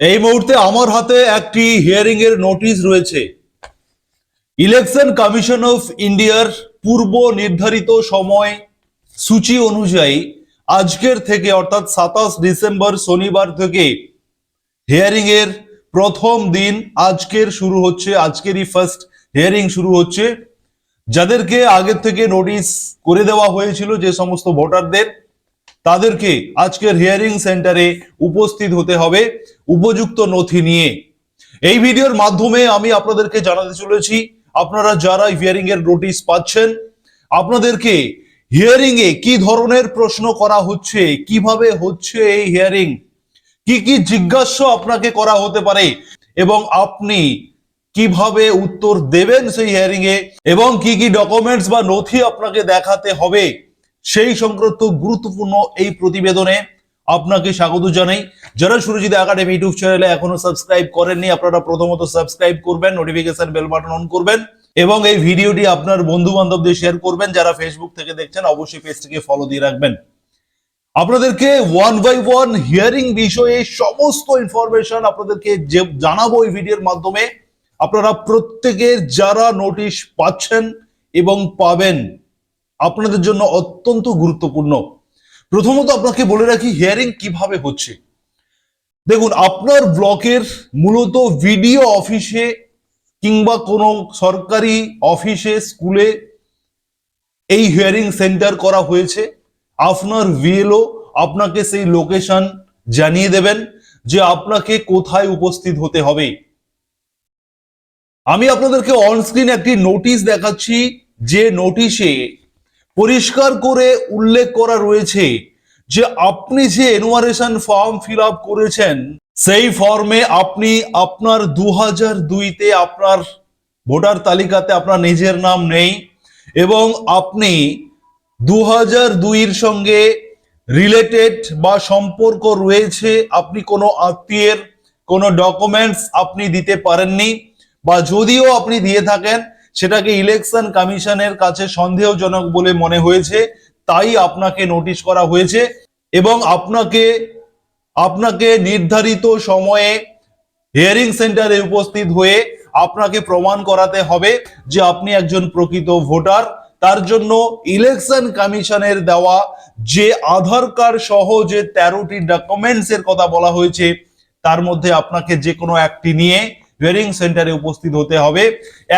এই মুহূর্তে আমার হাতে একটি হিয়ারিং এর নোটিশ রয়েছে। ইলেকশন কমিশন অফ ইন্ডিয়ার পূর্ব নির্ধারিত সময় সূচি অনুযায়ী আজকের থেকে, অর্থাৎ সাতাশ ডিসেম্বর শনিবার থেকে হিয়ারিং এর প্রথম দিন আজকের শুরু হচ্ছে, আজকেরই ফার্স্ট হিয়ারিং শুরু হচ্ছে। যাদেরকে আগের থেকে নোটিশ করে দেওয়া হয়েছিল যে সমস্ত ভোটারদের তাদেরকে আজকের হিয়ারিং সেন্টারে উপস্থিত হতে হবে উপযুক্ত নথি নিয়ে। এই ভিডিওর মাধ্যমে আমি আপনাদেরকে জানাতে চলেছি, আপনারা যারা হিয়ারিং এর নোটিশ পাচ্ছেন, আপনাদেরকে হিয়ারিং এ কি ধরনের প্রশ্ন করা হচ্ছে, কীভাবে হচ্ছে এই হিয়ারিং কি কি জিজ্ঞাসা আপনাকে করা হতে পারে, এবং আপনি কীভাবে উত্তর দেবেন সেই হিয়ারিং এ এবং কি কি ডকুমেন্টস বা নথি আপনাকে দেখাতে হবে সেই সংক্রান্ত গুরুত্বপূর্ণ এই প্রতিবেদনে আপনাকে স্বাগত জানাই। যারা সুরজিৎ একাডেমি ইউটিউব চ্যানেলে এখনও সাবস্ক্রাইব করেননি, আপনারা প্রথমত সাবস্ক্রাইব করবেন নোটিফিকেশন বেল বাটন অন করবেন এবং এই ভিডিওটি আপনার বন্ধু বান্ধবদের শেয়ার করবেন। যারা ফেসবুক থেকে দেখছেন, অবশ্যই পেজটিকে ফলো দিয়ে রাখবেন। আপনাদেরকে ওয়ান বাই ওয়ান হিয়ারিং বিষয়ে সমস্ত ইনফরমেশন আপনাদেরকে যে জানাব এই ভিডিওর মাধ্যমে, আপনারা প্রত্যেকের যারা নোটিশ পাচ্ছেন এবং পাবেন আপনাদের জন্য অত্যন্ত গুরুত্বপূর্ণ। প্রথমত আপনাকে বলে রাখি হিয়ারিং কীভাবে হচ্ছে। দেখুন, আপনার ব্লকের মূলত ভিডিও অফিসে কিংবা কোনো সরকারি অফিসে, স্কুলে এই হিয়ারিং সেন্টার করা হয়েছে। আপনার ভিএলও আপনাকে সেই লোকেশন জানিয়ে দেবেন যে আপনাকে কোথায় উপস্থিত হতে হবে। আমি আপনাদেরকে অনস্ক্রিন একটি নোটিশ দেখাচ্ছি। যে নোটিশে পরিষ্কার করে উল্লেখ করা রয়েছে যে আপনি যে এনুয়ারেশন ফর্ম ফিল আপ করেছেন, সেই ফর্মে আপনি আপনার দু হাজার দুইতে আপনার ভোটার তালিকাতে আপনার নিজের নাম নেই এবং আপনি দু হাজার দুইয়ের সঙ্গে রিলেটেড বা সম্পর্ক রয়েছে, আপনি কোনো আত্মীয়ের কোনো ডকুমেন্টস আপনি দিতে পারেননি বা যদিও আপনি দিয়ে থাকেন সেটাকে ইলেকশন কমিশনের কাছে সন্দেহজনক বলে মনে হয়েছে, তাই আপনাকে নোটিশ করা হয়েছে এবং আপনাকে আপনাকে নির্ধারিত সময়ে হিয়ারিং সেন্টারে উপস্থিত হয়ে আপনাকে প্রমাণ করাতে হবে যে আপনি একজন প্রকৃত ভোটার। তার জন্য ইলেকশন কমিশনের দেওয়া যে আধার কার্ড সহ যে তেরোটি ডকুমেন্টস এর কথা বলা হয়েছে, তার মধ্যে আপনাকে যে কোনো একটি নিয়ে হিয়ারিং সেন্টারে উপস্থিত হতে হবে।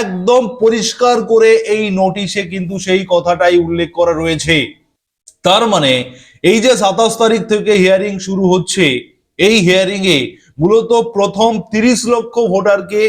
একদম পরিষ্কার করে এই নোটিশে কিন্তু সেই কথাটাই উল্লেখ করা রয়েছে। তার মানে এই যে সাতাশ তারিখ থেকে হিয়ারিং শুরু হচ্ছে, এই হিয়ারিং এ মূলত প্রথম তিরিশ লক্ষ ভোটারকে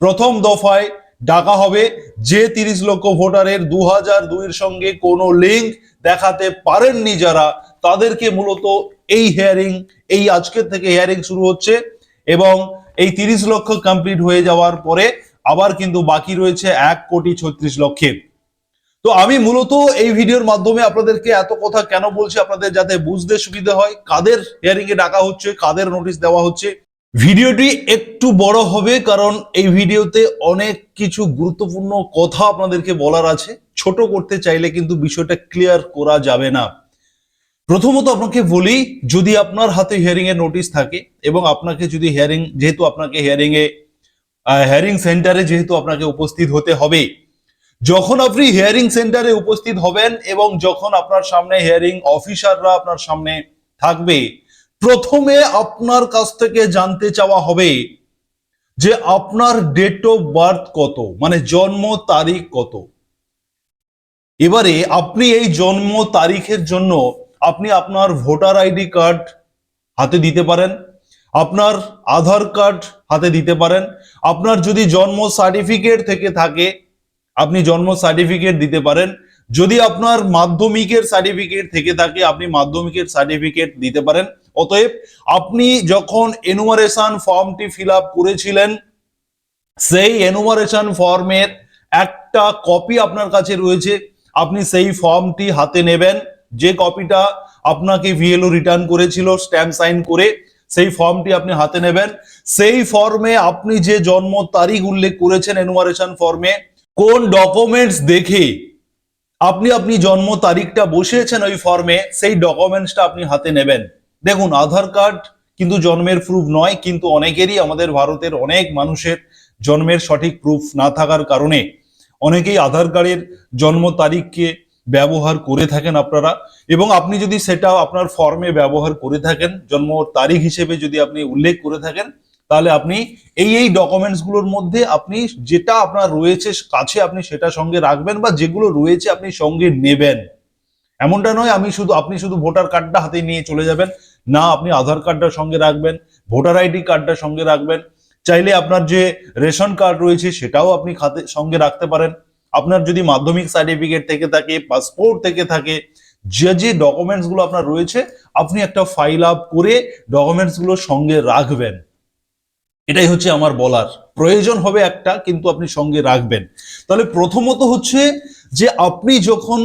প্রথম দফায় ডাকা হবে। যে তিরিশ লক্ষ ভোটারের দু হাজার দুইয়ের সঙ্গে কোনো লিঙ্ক দেখাতে পারেননি যারা, তাদেরকে মূলত এই হিয়ারিং এই আজকের থেকে হিয়ারিং শুরু হচ্ছে এবং এই তিরিশ লক্ষ কমপ্লিট হয়ে যাওয়ার পরে আবার কিন্তু বাকি রয়েছে এক কোটি ছত্রিশ লক্ষের তো আমি মূলত এই ভিডিওর মাধ্যমে আপনাদেরকে এত কথা কেন বলছি আপনাদের যাতে বুঝতে সুবিধা হয়, কাদের হিয়ারিং এ ডাকা হচ্ছে, কাদের নোটিশ দেওয়া হচ্ছে। ভিডিওটি একটু বড় হবে কারণ এই ভিডিওতে অনেক কিছু গুরুত্বপূর্ণ কথা আপনাদেরকে বলার আছে। ছোট করতে চাইলে কিন্তু বিষয়টা ক্লিয়ার করা যাবে না। প্রথমত আপনাকে বলি, যদি আপনার হাতে হিয়ারিং এর নোটিশ থাকে এবং আপনাকে যদি হিয়ারিং যেহেতু আপনাকে হিয়ারিং এ হিয়ারিং সেন্টারে যেহেতু আপনাকে উপস্থিত হতে হবে, যখন আপনি হিয়ারিং সেন্টারে উপস্থিত হবেন এবং যখন আপনার সামনে হিয়ারিং অফিসাররা আপনার সামনে থাকবে, প্রথমে আপনার কাছ থেকে জানতে চাওয়া হবে যে আপনার ডেট অফ বার্থ কত মানে জন্ম তারিখ কত। এবারে আপনি এই জন্ম তারিখের জন্য আপনি আপনার ভোটার আইডি কার্ড হাতে দিতে পারেন, আপনার আধার কার্ড হাতে দিতে পারেন, আপনার যদি জন্ম সার্টিফিকেট থেকে থাকে, আপনি জন্ম সার্টিফিকেট দিতে পারেন, যদি আপনার মাধ্যমিকের সার্টিফিকেট থেকে থাকে, আপনি মাধ্যমিকের সার্টিফিকেট দিতে পারেন। অতএব আপনি যখন এনুমারেশন ফর্মটি ফিল করেছিলেন, সেই এনুমারেশন ফর্মের একটা কপি আপনার কাছে রয়েছে, আপনি সেই ফর্মটি হাতে নেবেন। যে কপিটা আপনাকে ভিএলও রিটার্ন করেছিল স্ট্যাম্প সাইন করে, সেই ফর্মটি আপনি হাতে নেবেন। সেই ফর্মে আপনি যে জন্ম তারিখ উল্লেখ করেছেন এনুমারেশন ফর্মে কোন ডকুমেন্টস দেখে আপনি আপনি জন্ম তারিখটা বসিয়েছেন ওই ফর্মে সেই ডকুমেন্টসটা আপনি হাতে নেবেন। দেখুন, আধার কার্ড কিন্তু জন্মের প্রুফ নয়, কিন্তু অনেকেরই, আমাদের ভারতের অনেক মানুষের জন্মের সঠিক প্রুফ না থাকার কারণে অনেকেই আধার কার্ডের জন্ম তারিখকে ব্যবহার করে থাকেন আপনারা। এবং আপনি যদি সেটা আপনার ফর্মে ব্যবহার করে থাকেন, জন্ম তারিখ হিসেবে যদি আপনি উল্লেখ করে থাকেন, তাহলে আপনি এই এই ডকুমেন্টসগুলোর মধ্যে আপনি যেটা আপনার রয়েছে, কাছে আপনি সেটা সঙ্গে রাখবেন বা যেগুলো রয়েছে আপনি সঙ্গে নেবেন। এমনটা নয়, আমি শুধু, আপনি শুধু ভোটার কার্ডটা হাতে নিয়ে চলে যাবেন। না, আপনি আধার কার্ডটা সঙ্গে রাখবেন ভোটার আইডি কার্ডটা সঙ্গে রাখবেন। চাইলে আপনার যে রেশন কার্ড রয়েছে, সেটাও আপনি খাতে, সঙ্গে রাখতে পারেন। আপনার যদি মাধ্যমিক সার্টিফিকেট থেকে থাকে পাসপোর্ট থেকে থাকে, যে যে ডকুমেন্টসগুলো আপনার রয়েছে, আপনি একটা ফাইল আপ করে ডকুমেন্টসগুলো সঙ্গে রাখবেন। এটাই হচ্ছে আমার বলার। প্রয়োজন হবে একটা, কিন্তু আপনি সঙ্গে রাখবেন। তাহলে প্রথমত হচ্ছে যে আপনি যখন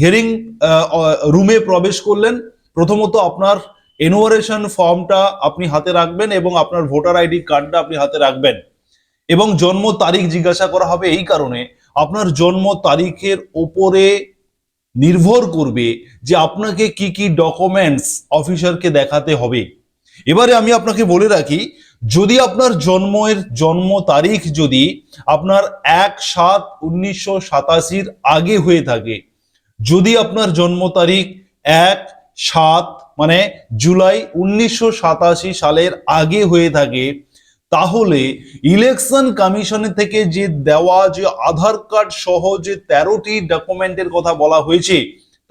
হিয়ারিং রুমে প্রবেশ করলেন, প্রথমত আপনার এনোয়ারেশন ফর্মটা আপনি হাতে রাখবেন এবং আপনার ভোটার আইডি কার্ডটা আপনি হাতে রাখবেন। এবং জন্ম তারিখ জিজ্ঞাসা করা হবে এই কারণে আপনার জন্ম তারিখের ওপরে নির্ভর করবে যে আপনাকে কি কি ডকুমেন্টস অফিসারকে দেখাতে হবে। এবারে আমি আপনাকে বলে রাখি, যদি আপনার জন্মের, জন্ম তারিখ যদি আপনার এক সাত উনিশশো সাতাশির আগে হয়ে থাকে, যদি আপনার জন্ম তারিখ এক সাত মানে জুলাই উনিশশো সাতাশি সালের আগে হয়ে থাকে তাহলে ইলেকশন কমিশনের থেকে যে দেওয়া যে আধার কার্ড সহ যে তেরোটি ডকুমেন্টের কথা বলা হয়েছে,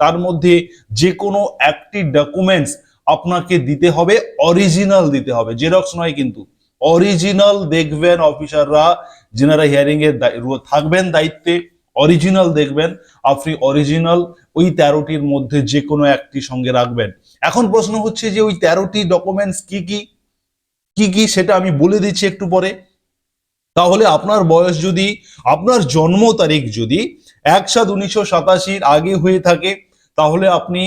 তার মধ্যে যে কোনো একটি ডকুমেন্টস আপনাকে দিতে হবে অরিজিনাল দিতে হবে। জেরক্স নয় কিন্তু অরিজিনাল দেখবেন অফিসাররা যেনারা হিয়ারিং এর থাকবেন দায়িত্বে অরিজিনাল দেখবেন, আপনি অরিজিনাল ওই তেরোটির মধ্যে যে কোনো একটি সঙ্গে রাখবেন। এখন প্রশ্ন হচ্ছে যে ওই তেরোটি ডকুমেন্টস কি কি? কি কি সেটা আমি বলে দিচ্ছি একটু পরে। তাহলে আপনার বয়স যদি, আপনার জন্ম তারিখ যদি এক সাত উনিশশো সাতাশির আগে হয়ে থাকে, তাহলে আপনি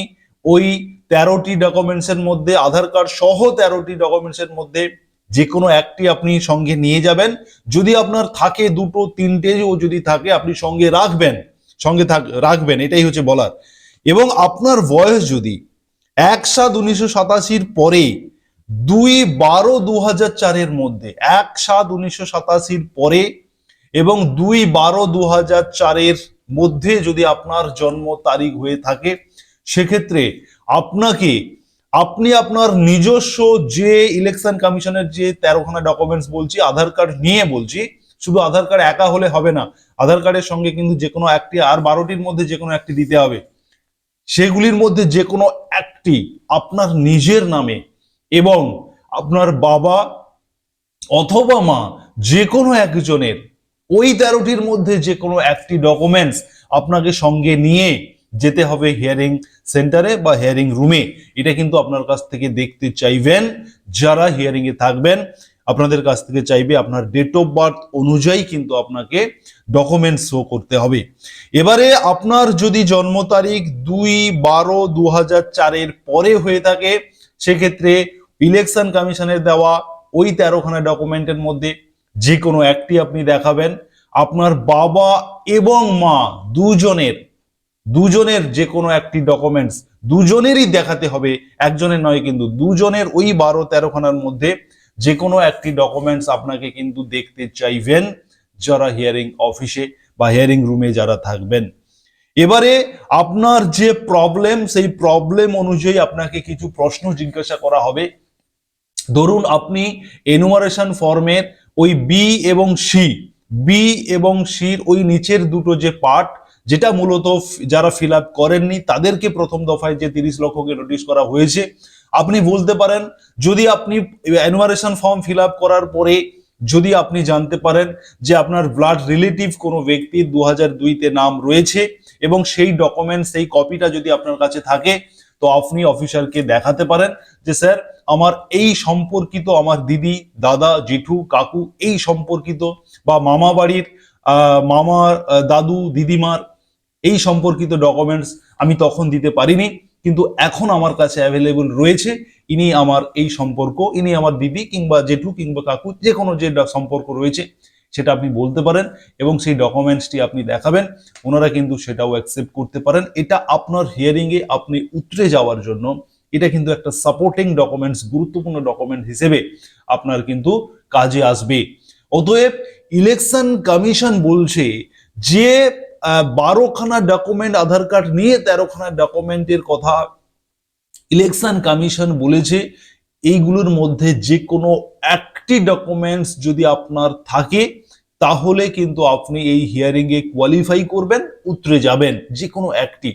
ওই তেরোটি ডকুমেন্টস এর মধ্যে, আধার কার্ড সহ তেরোটি ডকুমেন্টস এর মধ্যে যে কোনো একটি আপনি সঙ্গে নিয়ে যাবেন। যদি আপনার থাকে দুটো তিনটেও যদি থাকে, আপনি সঙ্গে রাখবেন, সঙ্গে থাক, রাখবেন, এটাই হচ্ছে বলার। এবং আপনার বয়স যদি এক সাত উনিশশো সাতাশির পরে দুই বারো দু হাজার চারের মধ্যে, এক সাত উনিশশো সাতাশির পরে এবং দুই বারো দু হাজার চারের মধ্যে যদি আপনার জন্ম তারিখ হয়ে থাকে, সেক্ষেত্রে আপনাকে, আপনি আপনার নিজস্ব যে ইলেকশন কমিশনের যে তেরোখানা ডকুমেন্টস বলছি, আধার কার্ড নিয়ে বলছি, শুধু আধার কার্ড একা হলে হবে না, আধার কার্ডের সঙ্গে কিন্তু যে কোনো একটি আর বারোটির মধ্যে যে কোনো একটি দিতে হবে। সেগুলির মধ্যে যে কোনো একটি আপনার নিজের নামে এবং আপনার বাবা অথবা মা যে কোনো একজনের ওই তেরোটির মধ্যে যে কোনো একটি ডকুমেন্টস আপনাকে সঙ্গে নিয়ে যেতে হবে হিয়ারিং সেন্টারে বা হিয়ারিং রুমে এটা কিন্তু আপনার কাছ থেকে দেখতে চাইবেন, যারা হিয়ারিং এ থাকবেন, আপনাদের কাছ থেকে চাইবে আপনার ডেট অফ বার্থ অনুযায়ী কিন্তু আপনাকে ডকুমেন্টস শো করতে হবে। এবারে আপনার যদি জন্ম তারিখ দুই বারো দু হাজার চারের পরে হয়ে থাকে, সেক্ষেত্রে ইলেকশন কমিশনের দেওয়া ওই তেরোখানা ডকুমেন্টের মধ্যে যে কোনো একটি আপনি দেখাবেন। আপনার বাবা এবং মা দুজনের দুজনের যে কোনো একটি ডকুমেন্টস দুজনেরই দেখাতে হবে, একজনের নয় কিন্তু দুজনের ওই বারো তেরোখানার মধ্যে যে কোনো একটি ডকুমেন্টস আপনাকে কিন্তু দেখতে চাইবেন যারা হিয়ারিং অফিসে বা হিয়ারিং রুমে যারা থাকবেন। এবারে আপনার যে প্রবলেম সেই প্রবলেম অনুযায়ী আপনাকে কিছু প্রশ্ন জিজ্ঞাসা করা হবে। ধরুন আপনি এনুমারেশন ফর্মের ওই বি এবং সি বি এবং সির ওই নিচের দুটো যে পার্ট যেটা মূলত যারা ফিল আপ করেননি, তাদেরকে প্রথম দফায় যে তিরিশ লক্ষকে নোটিশ করা হয়েছে, আপনি বলতে পারেন, যদি আপনি এনুমারেশন ফর্ম ফিল আপ করার পরে যদি আপনি জানতে পারেন যে আপনার ব্লাড রিলেটিভ কোনো ব্যক্তির দু হাজার দুইতে নাম রয়েছে এবং সেই ডকুমেন্ট সেই কপিটা যদি আপনার কাছে থাকে তো আপনি অফিসারকে দেখাতে পারেন যে, স্যার, আমার এই সম্পর্কিত আমার দিদি, দাদা, জেঠু, কাকু এই সম্পর্কিত বা মামা বাড়ির মামার দাদু, দিদিমার এই সম্পর্কিত ডকুমেন্টস আমি তখন দিতে পারিনি। কিন্তু এখন আমার কাছে অ্যাভেলেবল রয়েছে। ইনি আমার এই সম্পর্ক, ইনি আমার দিদি কিংবা জেঠু কিংবা কাকু যে কোনো যে সম্পর্ক রয়েছে সেটা আপনি বলতে পারেন এবং সেই ডকুমেন্টসটি আপনি দেখাবেন। ওনারা কিন্তু সেটাও অ্যাকসেপ্ট করতে পারেন। এটা আপনার হিয়ারিংয়ে আপনি উতরে যাওয়ার জন্য এটা কিন্তু একটা সাপোর্টিং ডকুমেন্টস গুরুত্বপূর্ণ ডকুমেন্ট হিসেবে আপনার কিন্তু কাজে আসবে। অতএব ইলেকশন কমিশন বলছে যে বারোখানা ডকুমেন্ট আধার কার্ড নিয়ে তেরোখানা ডকুমেন্টের কথা ইলেকশন কমিশন বলেছে। এইগুলোর মধ্যে যে কোনো একটি ডকুমেন্টস যদি আপনার থাকে তাহলে কিন্তু আপনি এই হিয়ারিং এ কোয়ালিফাই করবেন, উতরে যাবেন যে কোনো একটি।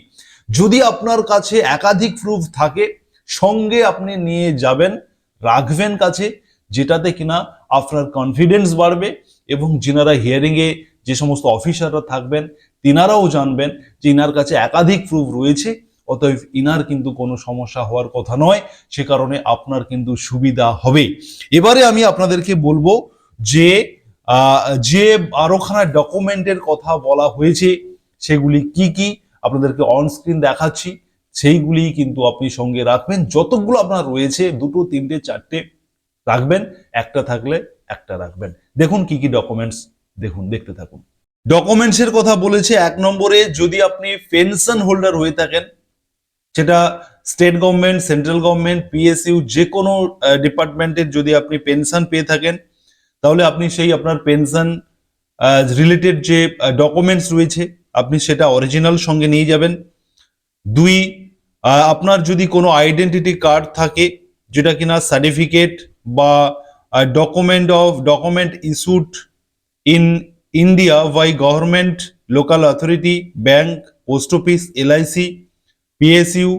যদি আপনার কাছে একাধিক প্রুফ থাকে, সঙ্গে আপনি নিয়ে যাবেন, রাখবেন কাছে, যেটাতে কিনা আপনার কনফিডেন্স বাড়বে এবং যিনারা হিয়ারিং এ যে সমস্ত অফিসাররা থাকবেন, তিনারাও জানবেন যে ইনার কাছে একাধিক প্রুফ রয়েছে, অতএব ইনার কিন্তু কোনো সমস্যা হওয়ার কথা নয়, সে কারণে আপনার কিন্তু সুবিধা হবে। এবারে আমি আপনাদেরকে বলব যে যে বারোখানা ডকুমেন্টের কথা বলা হয়েছে, সেগুলি কি কি? আপনাদেরকে অন স্ক্রিন দেখাচ্ছি। সেইগুলি কিন্তু আপনি সঙ্গে রাখবেন। যতগুলো আপনার রয়েছে, দুটো, তিনটে, চারটে রাখবেন। একটা থাকলে একটা রাখবেন। দেখুন কি কি ডকুমেন্টস দেখুন, দেখতে থাকুন। ডকুমেন্টসের কথা বলেছে এক নম্বরে, যদি আপনি পেনশন হোল্ডার হয়ে থাকেন, সেটা state government central government PSU যে কোনো ডিপার্টমেন্টের যদি আপনি পেনশন পেয়ে থাকেন তাহলে আপনি সেই আপনার পেনশন রিলেটেড যে ডকুমেন্টস রয়েছে, আপনি সেটা অরিজিনাল সঙ্গে নিয়ে যাবেন। দুই আপনার যদি কোনো আইডেন্টিটি কার্ড থাকে, যেটা কিনা সার্টিফিকেট বা document of document issued in India by government local authority bank post office LIC PSU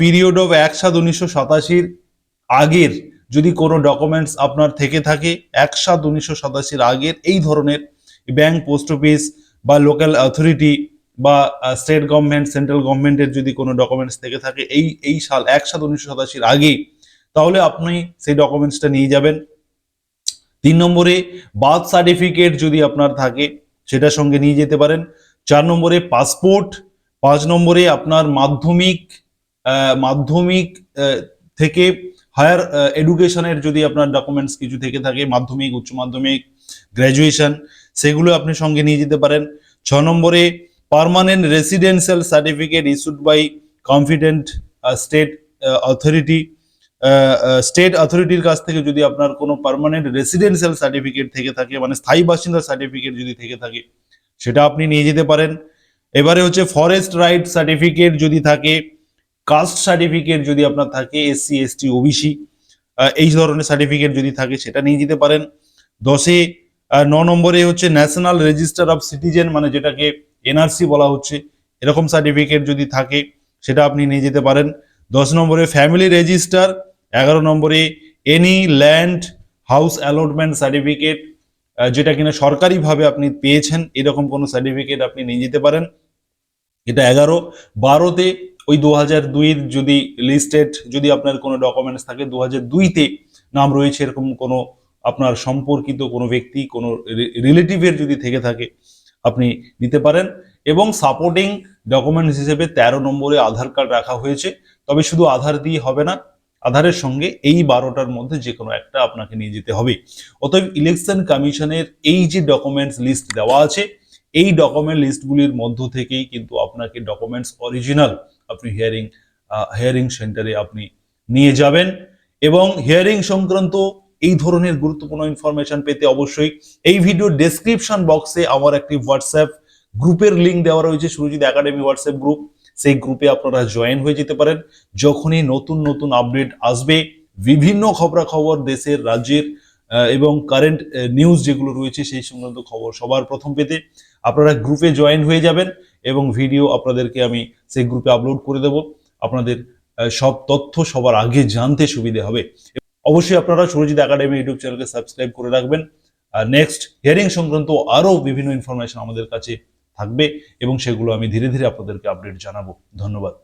period of এক সাত উনিশশো সাতাশির আগের যদি কোনো ডকুমেন্টস আপনার থেকে থাকে, এক সাত উনিশশো সাতাশির আগের এই ধরনের ব্যাংক পোস্ট অফিস বা লোকাল অথরিটি বা স্টেট গভর্নমেন্ট সেন্ট্রাল গভর্নমেন্টের যদি কোনো ডকুমেন্টস থেকে থাকে এই এই সাল, এক সাত উনিশশো সাতাশির আগে, তাহলে আপনি সেই ডকুমেন্টসটা নিয়ে যাবেন। তিন নম্বরে বার্থ সার্টিফিকেট যদি আপনার থাকে, সেটার সঙ্গে নিয়ে যেতে পারেন। চার নম্বরে পাসপোর্ট পাঁচ নম্বরে আপনার মাধ্যমিক মাধ্যমিক থেকে হায়ার এডুকেশনের যদি আপনার ডকুমেন্টস কিছু থেকে থাকে, মাধ্যমিক, উচ্চ মাধ্যমিক গ্র্যাজুয়েশন সেগুলো আপনি সঙ্গে নিয়ে যেতে পারেন। ছ নম্বরে permanent residential certificate issued by confident state authority state অথরিটির কাছ থেকে যদি আপনার কোনো পার্মানেন্ট রেসিডেন্সিয়াল সার্টিফিকেট থেকে থাকে মানে স্থায়ী বাসিন্দা সার্টিফিকেট যদি থেকে থাকে, সেটা আপনি নিয়ে যেতে পারেন। এবারে হচ্ছে ফরেস্ট রাইট সার্টিফিকেট যদি থাকে কাস্ট সার্টিফিকেট যদি আপনার থাকে এসসি এসটি ওবিসি এই ধরনের সার্টিফিকেট যদি থাকে, সেটা নিয়ে যেতে পারেন। দশে ন নম্বরে হচ্ছে ন্যাশনাল রেজিস্টার অফ সিটিজেন মানে যেটাকে এনআরসি বলা হচ্ছে, এরকম সার্টিফিকেট যদি থাকে, সেটা আপনি নিয়ে যেতে পারেন। দশ নম্বরে ফ্যামিলি রেজিস্টার এগারো নম্বরে any land house allotment certificate যেটা কিনা সরকারিভাবে আপনি পেয়েছেন, এরকম কোনো সার্টিফিকেট আপনি নিয়ে যেতে পারেন। এটা এগারো। বারোতে ওই দু হাজার দুইয়ের যদি লিস্টেড যদি আপনার কোনো ডকুমেন্টস থাকে দু হাজার দুইতে নাম রয়েছে এরকম কোনো আপনার সম্পর্কিত কোনো ব্যক্তি, কোনো রিলেটিভের যদি থেকে থাকে, আপনি নিতে পারেন। এবং সাপোর্টিং ডকুমেন্টস হিসেবে তেরো নম্বরে আধার কার্ড রাখা হয়েছে। তবে শুধু আধার দিয়ে হবে না, আধারের সঙ্গে এই বারোটার মধ্যে যে কোনো একটা আপনাকে নিয়ে যেতে হবে। অতএব ইলেকশন কমিশনের এই যে ডকুমেন্টস লিস্ট দেওয়া আছে, এই ডকুমেন্ট লিস্টগুলির মধ্য থেকেই কিন্তু আপনাকে ডকুমেন্টস অরিজিনাল আপনি হিয়ারিং হিয়ারিং সেন্টারে আপনি নিয়ে যাবেন এবং হিয়ারিং সংক্রান্ত এই ধরনের গুরুত্বপূর্ণ ইনফরমেশন পেতে অবশ্যই এই ভিডিও ডেসক্রিপশন বক্সে আমার একটি হোয়াটসঅ্যাপ গ্রুপের লিংক দেওয়া রয়েছে, সুরজিৎ একাডেমি হোয়াটসঅ্যাপ গ্রুপ সেই গ্রুপে আপনারা জয়েন হয়ে যেতে পারেন। যখনই নতুন নতুন আপডেট আসবে, বিভিন্ন খবরাখবর দেশের, রাজ্যের এবং কারেন্ট নিউজ যেগুলো রয়েছে সেই সংক্রান্ত খবর সবার প্রথম পেতে আপনারা গ্রুপে জয়েন হয়ে যাবেন। এবং ভিডিও আপনাদেরকে আমি সেই গ্রুপে আপলোড করে দেব। আপনাদের সব তথ্য সবার আগে জানতে সুবিধে হবে। অবশ্যই আপনারা সুরজিৎ একাডেমি ইউটিউব চ্যানেলকে সাবস্ক্রাইব করে রাখবেন। নেক্সট হিয়ারিং সংক্রান্ত আরও বিভিন্ন ইনফরমেশন আমাদের কাছে থাকবে এবং সেগুলো আমি ধীরে ধীরে আপনাদেরকে আপডেট জানাব। ধন্যবাদ।